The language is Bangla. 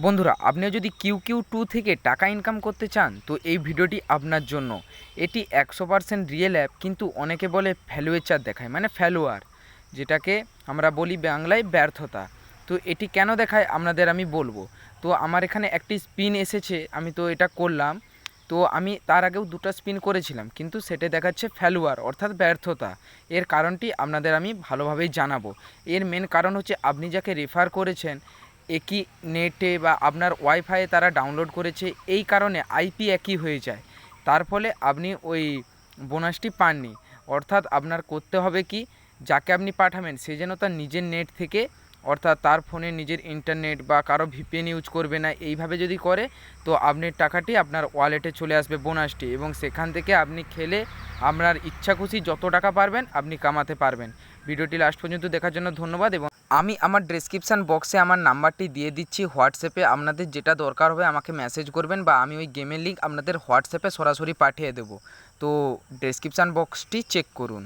বন্ধুরা আপনি যদি কিউ কিউ টু থেকে টাকা ইনকাম করতে চান, তো এই ভিডিওটি আপনার জন্য। এটি একশো পারসেন্ট রিয়েল অ্যাপ কিন্তু অনেকে বলে ভ্যালুয়েচার দেখায় মানে ফ্যালোয়ার যেটাকে আমরা বলি বাংলায় ব্যর্থতা। তো এটি কেন দেখায় আপনাদের আমি বলব। তো আমার এখানে একটি স্পিন এসেছে, আমি তো এটা করলাম। তো আমি তার আগেও দুটো স্পিন করেছিলাম, কিন্তু সেটা দেখাচ্ছে ফ্যালুয়ার অর্থাৎ ব্যর্থতা। এর কারণটি আপনাদের আমি ভালোভাবেই জানাব। এর মেন কারণ হচ্ছে আপনি যাকে রেফার করেছেন একই নেটে বা আপনার ওয়াইফাইয়ে তারা ডাউনলোড করেছে, এই কারণে আইপি একই হয়ে যায়। তার ফলে আপনি ওই বোনাসটি পাননি। অর্থাৎ আপনার করতে হবে কি? যাকে আপনি পাঠাবেন, সে যেন তার নিজের নেট থেকে, অর্থাৎ তার ফোনে নিজের ইন্টারনেট বা কারও ভিপিএন ইউজ করবে না, এইভাবে যদি করে, তো আপনার টাকাটি আপনার ওয়ালেটে চলে আসবে বোনাসটি এবং সেখান থেকে আপনি খেলে আপনার ইচ্ছা খুশি যত টাকা পারবেন, আপনি কামাতে পারবেন। ভিডিওটি লাস্ট পর্যন্ত দেখার জন্য ধন্যবাদ এবং আমি আমার ডেসক্রিপশান বক্সে আমার নাম্বারটি দিয়ে দিচ্ছি, হোয়াটসঅ্যাপে আপনাদের যেটা দরকার হবে আমাকে মেসেজ করবেন বা আমি ওই গেমের লিঙ্ক আপনাদের হোয়াটসঅ্যাপে সরাসরি পাঠিয়ে দেবো। তো ডেসক্রিপশান বক্সটি চেক করুন।